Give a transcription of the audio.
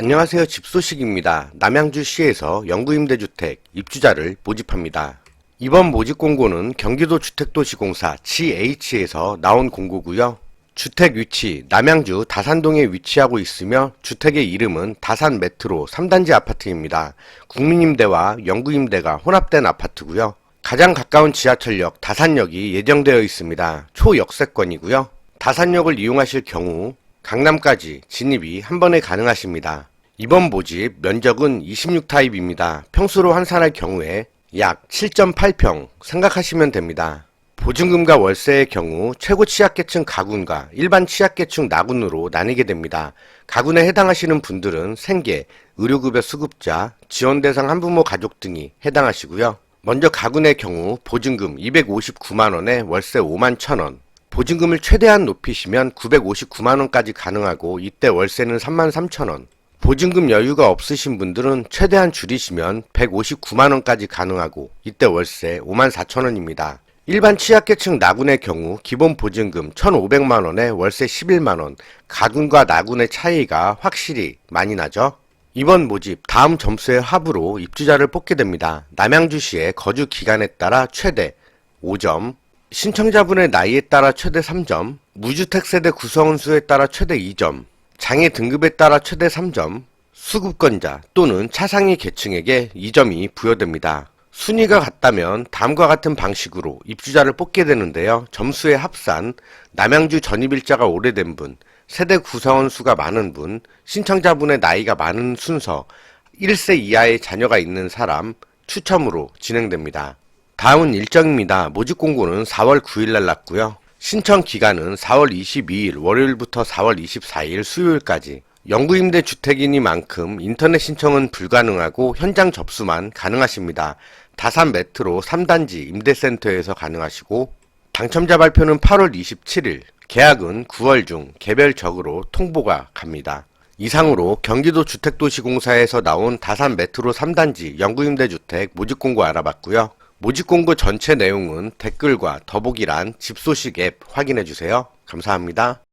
안녕하세요. 집 소식입니다. 남양주시에서 영구임대주택 입주자를 모집합니다. 이번 모집 공고는 경기도 주택도시공사 GH에서 나온 공고고요. 주택 위치 남양주 다산동에 위치하고 있으며 주택의 이름은 다산 메트로 3단지 아파트입니다. 국민임대와 영구임대가 혼합된 아파트고요. 가장 가까운 지하철역 다산역이 예정되어 있습니다. 초역세권이고요. 다산역을 이용하실 경우 강남까지 진입이 한 번에 가능하십니다. 이번 모집 면적은 26타입입니다. 평수로 환산할 경우에 약 7.8평 생각하시면 됩니다. 보증금과 월세의 경우 최고 취약계층 가군과 일반 취약계층 나군으로 나뉘게 됩니다. 가군에 해당하시는 분들은 생계, 의료급여 수급자, 지원 대상 한부모 가족 등이 해당하시고요. 먼저 가군의 경우 보증금 259만원에 월세 5만 1천원, 보증금을 최대한 높이시면 959만원까지 가능하고 이때 월세는 3만 3천원, 보증금 여유가 없으신 분들은 최대한 줄이시면 159만원까지 가능하고 이때 월세 5만 4천원입니다. 일반 취약계층 나군의 경우 기본 보증금 1,500만원에 월세 11만원, 가군과 나군의 차이가 확실히 많이 나죠? 이번 모집 다음 점수의 합으로 입주자를 뽑게 됩니다. 남양주시의 거주 기간에 따라 최대 5점, 신청자분의 나이에 따라 최대 3점, 무주택 세대 구성원 수에 따라 최대 2점, 장애 등급에 따라 최대 3점, 수급권자 또는 차상위 계층에게 2점이 부여됩니다. 순위가 같다면 다음과 같은 방식으로 입주자를 뽑게 되는데요. 점수의 합산, 남양주 전입일자가 오래된 분, 세대 구성원 수가 많은 분, 신청자분의 나이가 많은 순서, 1세 이하의 자녀가 있는 사람 추첨으로 진행됩니다. 다음은 일정입니다. 모집 공고는 4월 9일날 났고요. 신청 기간은 4월 22일 월요일부터 4월 24일 수요일까지. 영구임대 주택이니만큼 인터넷 신청은 불가능하고 현장 접수만 가능하십니다. 다산 메트로 3단지 임대센터에서 가능하시고 당첨자 발표는 8월 27일, 계약은 9월 중 개별적으로 통보가 갑니다. 이상으로 경기도 주택도시공사에서 나온 다산 메트로 3단지 영구임대주택 모집공고 알아봤고요. 모집 공고 전체 내용은 댓글과 더보기란 집소식 앱 확인해 주세요. 감사합니다.